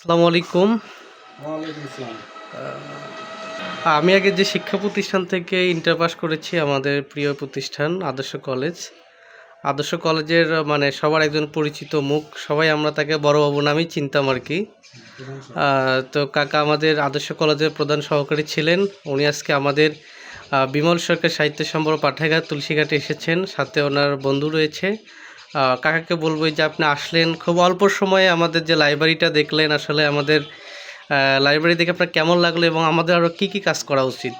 আসসালামু আলাইকুম। আমি আগে যে শিক্ষা প্রতিষ্ঠান থেকে ইন্টার পাস করেছি আমাদের প্রিয় প্রতিষ্ঠান আদর্শ কলেজ আদর্শ কলেজের মানে সবার একজন পরিচিত মুখ সবাই আমরা তাকে বড়বাবু নামেই চিনতাম আর কি। তো কাকা আমাদের আদর্শ কলেজের প্রধান সহকারী ছিলেন। উনি আজকে আমাদের বিমল সরকার সাহিত্য সম্বর পাঠাগার তুলসীঘাটে এসেছেন। সাথে ওনার বন্ধু রয়েছে। কাকাকে বলব যে আপনি আসলেন, খুব অল্প সময়ে আমাদের যে লাইব্রেরিটা দেখলেন, আসলে আমাদের লাইব্রেরি দেখে আপনার কেমন লাগল এবং আমাদের আরও কী কী কাজ করা উচিত?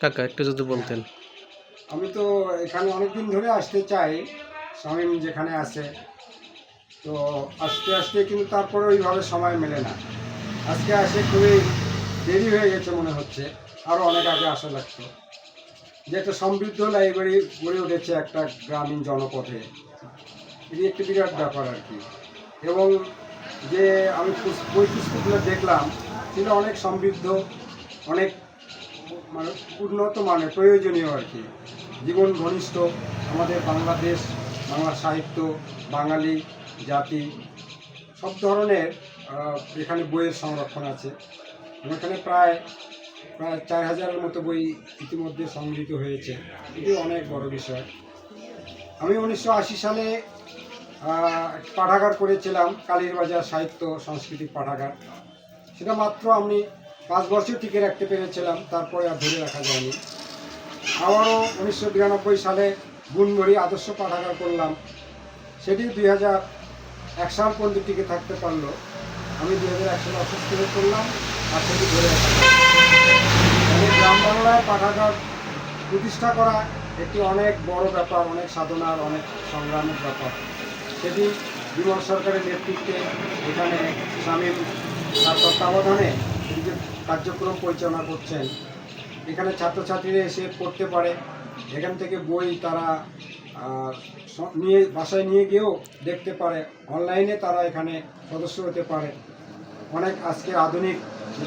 কাকা, একটু যদি বলতেন। আমি তো এখানে অনেকদিন ধরে আসতে চাই শামীম যেখানে আছে। তো আসতে আসতে কিন্তু তারপরে ওইভাবে সময় মেলে না। আজকে আসে খুবই দেরি হয়ে গেছে মনে হচ্ছে আরও অনেক আগে আসা লাগতো। যে একটা সমৃদ্ধ লাইব্রেরি গড়ে উঠেছে একটা গ্রামীণ জনপথে। এটি একটি বিরাট ব্যাপার আর কি। এবং যে আমি পুস্তকগুলো দেখলাম সেটা অনেক সমৃদ্ধ, অনেক মানে উন্নত মানের, প্রয়োজনীয় আর কি। জীবন ঘনিষ্ঠ আমাদের বাংলাদেশ, বাংলা সাহিত্য, বাঙালি জাতি, সব ধরনের এখানে বইয়ের সংরক্ষণ আছে। এখানে প্রায় প্রায় চার হাজারের মতো বই ইতিমধ্যে সংগৃহীত হয়েছে। এটি অনেক বড় বিষয়। আমি উনিশশো আশি সালে পাঠাগার করেছিলাম কালীরবাজার সাহিত্য সাংস্কৃতিক পাঠাগার। সেটা মাত্র আমি পাঁচ বছর টিকে রাখতে পেরেছিলাম, তারপরে আর ধরে রাখা যায়নি। আবারও উনিশশো বিরানব্বই সালে গুণমড়ি আদর্শ পাঠাগার করলাম। সেটি দুই হাজার এক সাল পর্যন্ত টিকে থাকতে পারল। আমি দুই হাজার এক সালে অসুস্থ হয়ে পড়লাম। আর ধরে রাখা গ্রাম বাংলায় পাঠাগার প্রতিষ্ঠা করা একটি অনেক বড় ব্যাপার, অনেক সাধনার, অনেক সংগ্রামের ব্যাপার। সেটি বিমল সরকারের নেতৃত্বে এখানে স্বামীর তার তত্ত্বাবধানে কার্যক্রম পরিচালনা করছেন, এখানে ছাত্রছাত্রীরা এসে পড়তে পারে। এখান থেকে বই তারা নিয়ে, বাসায় নিয়ে গিয়েও দেখতে পারে। অনলাইনে তারা এখানে সদস্য হতে পারে। অনেক আজকে আধুনিক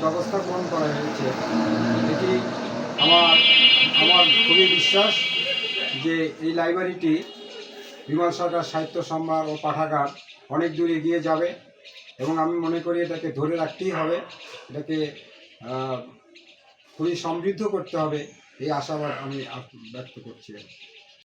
ব্যবস্থা গ্রহণ করা হয়েছে, এটি আমার আমার খুবই বিশ্বাস যে এই লাইব্রেরিটি বিমান সরকার সাহিত্য সম্ভার ও পাঠাগার অনেক দূর এগিয়ে যাবে এবং আমি মনে করি এটাকে ধরে রাখতেই হবে, এটাকে খুবই সমৃদ্ধ করতে হবে, এই আশাবাদ আমি ব্যক্ত করছি